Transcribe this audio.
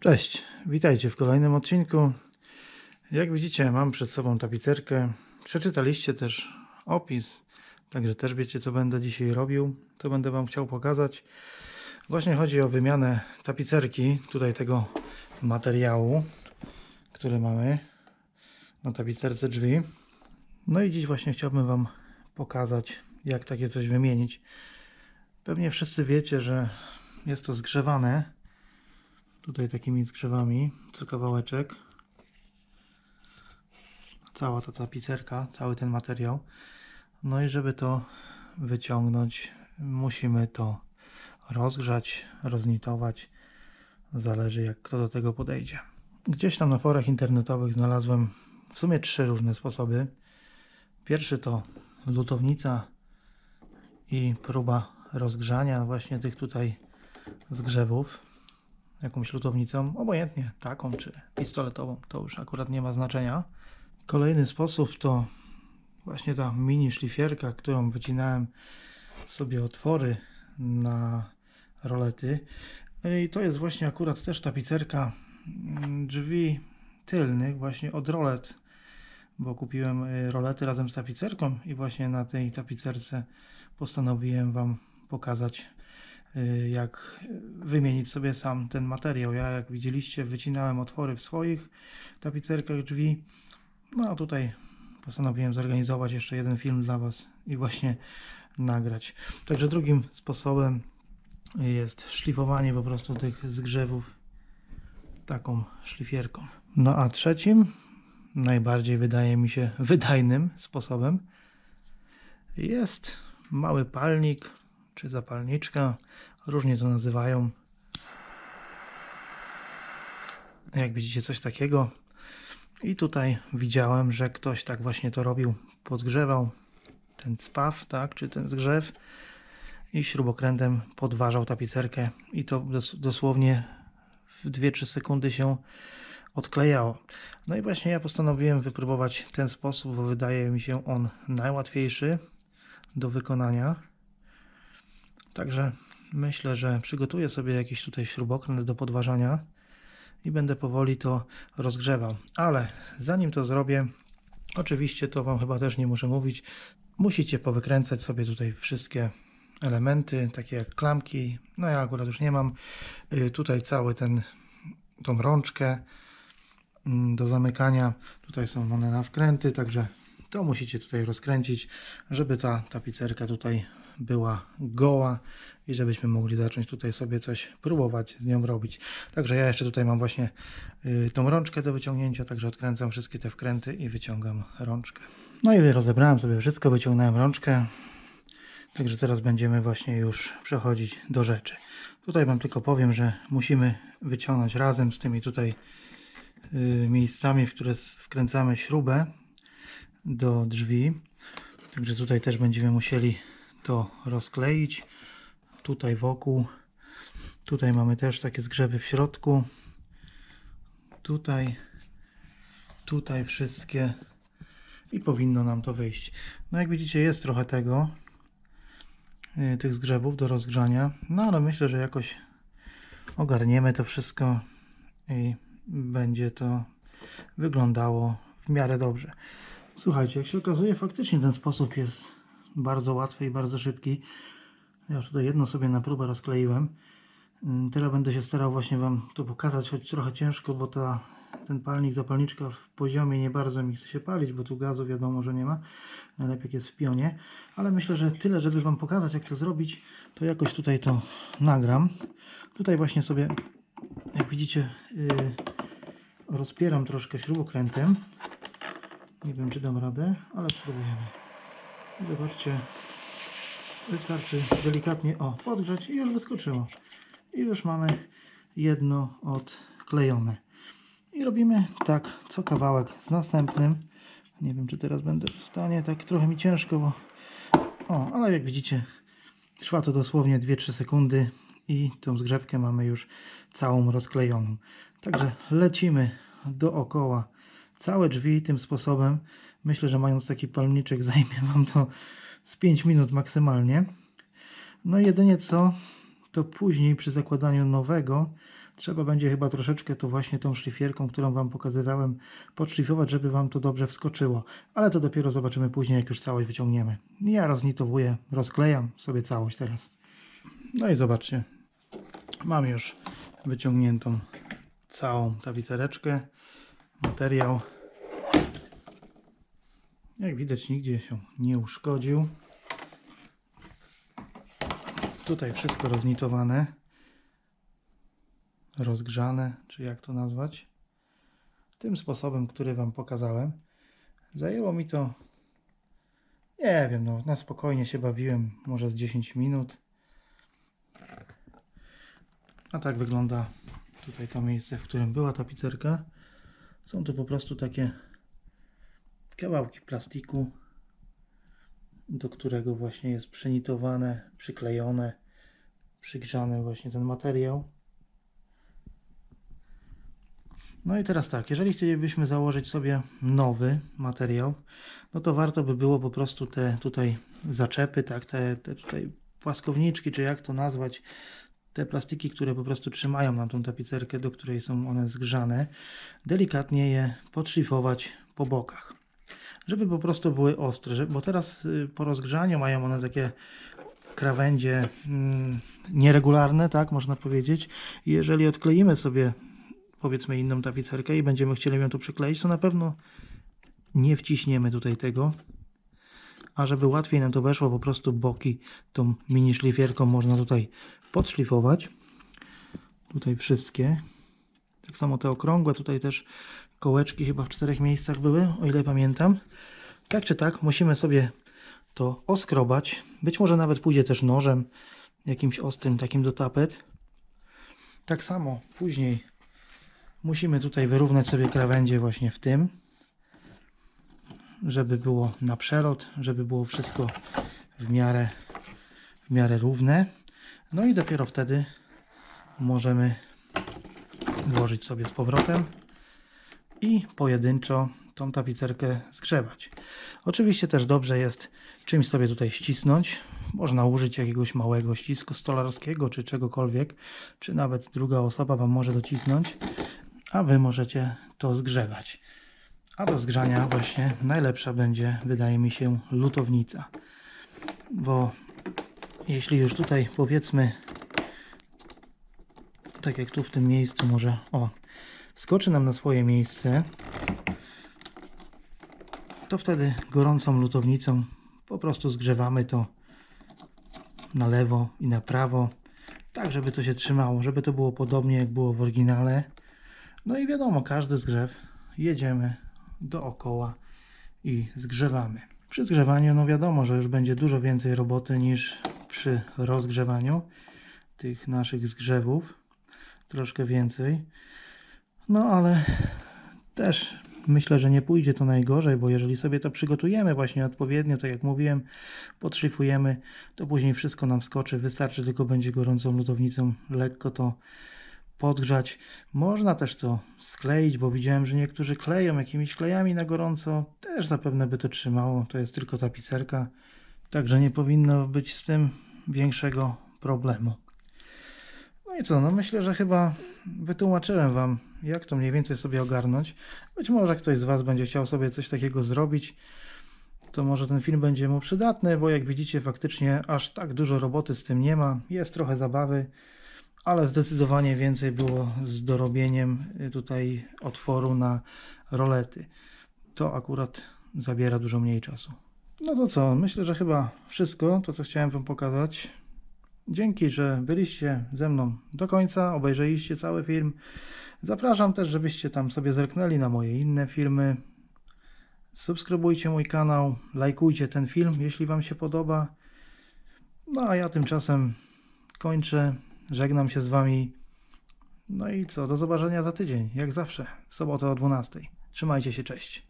Cześć, witajcie w kolejnym odcinku. Jak widzicie, mam przed sobą tapicerkę. Przeczytaliście też opis, także też wiecie, co będę dzisiaj robił, co będę Wam chciał pokazać. Właśnie chodzi o wymianę tapicerki, tutaj tego materiału, który mamy na tapicerce drzwi. No i dziś właśnie chciałbym Wam pokazać, jak takie coś wymienić. Pewnie wszyscy wiecie, że jest to zgrzewane. Tutaj takimi zgrzewami co kawałeczek. Cała ta tapicerka, cały ten materiał. No i żeby to wyciągnąć musimy to rozgrzać, roznitować zależy jak kto do tego podejdzie. Gdzieś tam na forach internetowych znalazłem w sumie trzy różne sposoby pierwszy to lutownica i próba rozgrzania właśnie tych tutaj zgrzewów jakąś lutownicą, obojętnie taką czy pistoletową, to już akurat nie ma znaczenia. Kolejny sposób to właśnie ta mini szlifierka, którą wycinałem sobie otwory na rolety. I to jest właśnie akurat też tapicerka mm, drzwi tylnych właśnie od rolet, bo kupiłem y, rolety razem z tapicerką i właśnie na tej tapicerce postanowiłem Wam pokazać y, jak wymienić sobie sam ten materiał. Ja jak widzieliście wycinałem otwory w swoich tapicerkach drzwi. No a tutaj postanowiłem zorganizować jeszcze jeden film dla Was i właśnie nagrać. Także drugim sposobem jest szlifowanie po prostu tych zgrzewów taką szlifierką. No a trzecim, najbardziej wydaje mi się wydajnym sposobem jest mały palnik czy zapalniczka, różnie to nazywają. Jak widzicie, coś takiego. I tutaj widziałem, że ktoś tak właśnie to robił. Podgrzewał ten spaw, tak, czy ten zgrzew i śrubokrętem podważał tapicerkę i to dos dosłownie w 2-3 sekundy się odklejało. No i właśnie ja postanowiłem wypróbować ten sposób, bo wydaje mi się on najłatwiejszy do wykonania. Także myślę, że przygotuję sobie jakiś tutaj śrubokręt do podważania i będę powoli to rozgrzewał. Ale zanim to zrobię, oczywiście to Wam chyba też nie muszę mówić, musicie powykręcać sobie tutaj wszystkie elementy, takie jak klamki. No ja akurat już nie mam. Y, Tutaj cały ten, tą rączkę do zamykania. Tutaj są one na wkręty, także to musicie tutaj rozkręcić, żeby ta tapicerka tutaj była goła i żebyśmy mogli zacząć tutaj sobie coś próbować z nią robić. Także ja jeszcze tutaj mam właśnie y, tą rączkę do wyciągnięcia, także odkręcam wszystkie te wkręty i wyciągam rączkę. No i rozebrałem sobie wszystko, wyciągnąłem rączkę. Także teraz będziemy właśnie już przechodzić do rzeczy. Tutaj Wam tylko powiem, że musimy wyciągnąć razem z tymi tutaj miejscami, w które wkręcamy śrubę do drzwi. Także tutaj też będziemy musieli to rozkleić. Tutaj wokół. Tutaj mamy też takie zgrzewy w środku. Tutaj. Tutaj wszystkie. I powinno nam to wyjść. No jak widzicie jest trochę tego. y, Tych zgrzebów do rozgrzania. No ale myślę, że jakoś ogarniemy to wszystko i będzie to wyglądało w miarę dobrze. Słuchajcie, jak się okazuje, faktycznie ten sposób jest bardzo łatwy i bardzo szybki. Ja już tutaj jedno sobie na próbę rozkleiłem. Ym, Teraz będę się starał właśnie Wam to pokazać, choć trochę ciężko, bo ta, ten palnik, zapalniczka w poziomie nie bardzo mi chce się palić, bo tu gazu wiadomo, że nie ma. Najlepiej jest w pionie. Ale myślę, że tyle, żeby Wam pokazać, jak to zrobić, to jakoś tutaj to nagram. Tutaj właśnie sobie, jak widzicie, yy, rozpieram troszkę śrubokrętem. Nie wiem, czy dam radę, ale spróbujemy. Zobaczcie, wystarczy delikatnie o podgrzać i już wyskoczyło. I już mamy jedno odklejone. I robimy tak co kawałek z następnym. Nie wiem, czy teraz będę w stanie, tak trochę mi ciężko, bo o, ale jak widzicie, trwa to dosłownie 2-3 sekundy i tą zgrzewkę mamy już całą rozklejoną. Także lecimy dookoła całe drzwi tym sposobem. Myślę, że mając taki palniczek zajmie Wam to z 5 minut maksymalnie. No jedynie co, to później przy zakładaniu nowego trzeba będzie chyba troszeczkę to właśnie tą szlifierką, którą Wam pokazywałem, podszlifować, żeby Wam to dobrze wskoczyło. Ale to dopiero zobaczymy później, jak już całość wyciągniemy. Ja roznitowuję, rozklejam sobie całość teraz. No i zobaczcie, mam już wyciągniętą całą tapicereczkę, materiał. Jak widać nigdzie się nie uszkodził. Tutaj wszystko roznitowane, rozgrzane, czy jak to nazwać. Tym sposobem, który Wam pokazałem. Zajęło mi to, nie wiem, no, na spokojnie się bawiłem, może z 10 minut. A tak wygląda tutaj to miejsce, w którym była tapicerka. Są to po prostu takie kawałki plastiku, do którego właśnie jest przynitowane, przyklejone, przygrzany właśnie ten materiał. No i teraz tak, jeżeli chcielibyśmy założyć sobie nowy materiał, no to warto by było po prostu te tutaj zaczepy, tak, te, te tutaj płaskowniczki, czy jak to nazwać, te plastiki, które po prostu trzymają nam tą tapicerkę, do której są one zgrzane, delikatnie je podszlifować po bokach żeby po prostu były ostre, bo teraz y, po rozgrzaniu mają one takie krawędzie mm, nieregularne, tak można powiedzieć. Jeżeli odkleimy sobie powiedzmy inną tapicerkę i będziemy chcieli ją tu przykleić, to na pewno nie wciśniemy tutaj tego. A żeby łatwiej nam to weszło, po prostu boki tą mini szlifierką można tutaj podszlifować. Tutaj wszystkie. Tak samo te okrągłe, tutaj też kołeczki chyba w czterech miejscach były, o ile pamiętam. Tak czy tak, musimy sobie to oskrobać. Być może nawet pójdzie też nożem, jakimś ostrym takim do tapet. Tak samo później musimy tutaj wyrównać sobie krawędzie właśnie w tym, żeby było na przelot, żeby było wszystko w miarę, w miarę równe. No i dopiero wtedy możemy włożyć sobie z powrotem i pojedynczo tą tapicerkę zgrzewać. Oczywiście też dobrze jest czymś sobie tutaj ścisnąć. Można użyć jakiegoś małego ścisku stolarskiego czy czegokolwiek, czy nawet druga osoba Wam może docisnąć, a Wy możecie to zgrzewać. A do zgrzania właśnie najlepsza będzie, wydaje mi się, lutownica. Bo jeśli już tutaj powiedzmy, tak jak tu w tym miejscu może, o, skoczy nam na swoje miejsce, to wtedy gorącą lutownicą po prostu zgrzewamy to na lewo i na prawo, tak żeby to się trzymało, żeby to było podobnie jak było w oryginale. No i wiadomo, każdy zgrzew jedziemy dookoła i zgrzewamy. Przy zgrzewaniu, no wiadomo, że już będzie dużo więcej roboty niż przy rozgrzewaniu tych naszych zgrzewów. Troszkę więcej. No ale też myślę, że nie pójdzie to najgorzej, bo jeżeli sobie to przygotujemy właśnie odpowiednio, tak jak mówiłem, podszlifujemy, to później wszystko nam skoczy. Wystarczy tylko będzie gorącą lutownicą lekko to podgrzać. Można też to skleić, bo widziałem, że niektórzy kleją jakimiś klejami na gorąco. Też zapewne by to trzymało. To jest tylko tapicerka, także nie powinno być z tym większego problemu. No i co, no myślę, że chyba wytłumaczyłem Wam, jak to mniej więcej sobie ogarnąć. Być może ktoś z Was będzie chciał sobie coś takiego zrobić, to może ten film będzie mu przydatny, bo jak widzicie faktycznie aż tak dużo roboty z tym nie ma. Jest trochę zabawy, ale zdecydowanie więcej było z dorobieniem y, tutaj otworu na rolety. To akurat zabiera dużo mniej czasu. No to co, myślę, że chyba wszystko, to co chciałem Wam pokazać. Dzięki, że byliście ze mną do końca, obejrzeliście cały film. Zapraszam też, żebyście tam sobie zerknęli na moje inne filmy. Subskrybujcie mój kanał, lajkujcie ten film, jeśli Wam się podoba. No a ja tymczasem kończę, żegnam się z Wami. No i co, do zobaczenia za tydzień, jak zawsze, w sobotę o 12. Trzymajcie się, cześć.